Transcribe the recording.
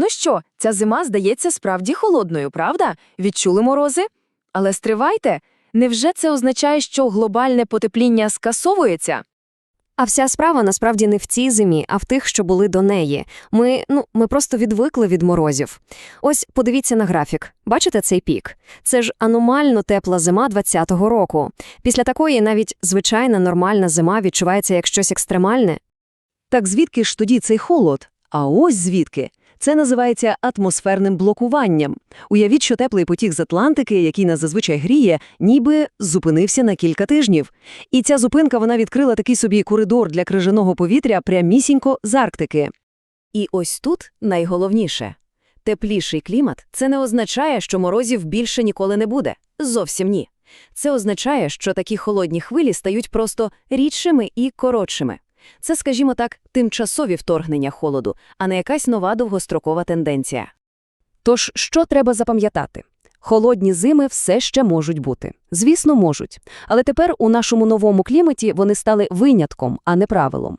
Ну що, ця зима здається справді холодною, правда? Відчули морози? Але стривайте, невже це означає, що глобальне потепління скасовується? А вся справа насправді не в цій зимі, а в тих, що були до неї. Ми, ну, ми просто відвикли від морозів. Ось подивіться на графік. Бачите цей пік? Це ж аномально тепла зима 20-го року. Після такої навіть звичайна нормальна зима відчувається як щось екстремальне. Так звідки ж тоді цей холод? А ось звідки. Це називається атмосферним блокуванням. Уявіть, що теплий потік з Атлантики, який нас зазвичай гріє, ніби зупинився на кілька тижнів. І ця зупинка вона відкрила такий собі коридор для крижаного повітря прямісінько з Арктики. І ось тут найголовніше. Тепліший клімат – це не означає, що морозів більше ніколи не буде. Зовсім ні. Це означає, що такі холодні хвилі стають просто рідшими і коротшими. Це, скажімо так, тимчасові вторгнення холоду, а не якась нова довгострокова тенденція. Тож, що треба запам'ятати? Холодні зими все ще можуть бути. Звісно, можуть. Але тепер у нашому новому кліматі вони стали винятком, а не правилом.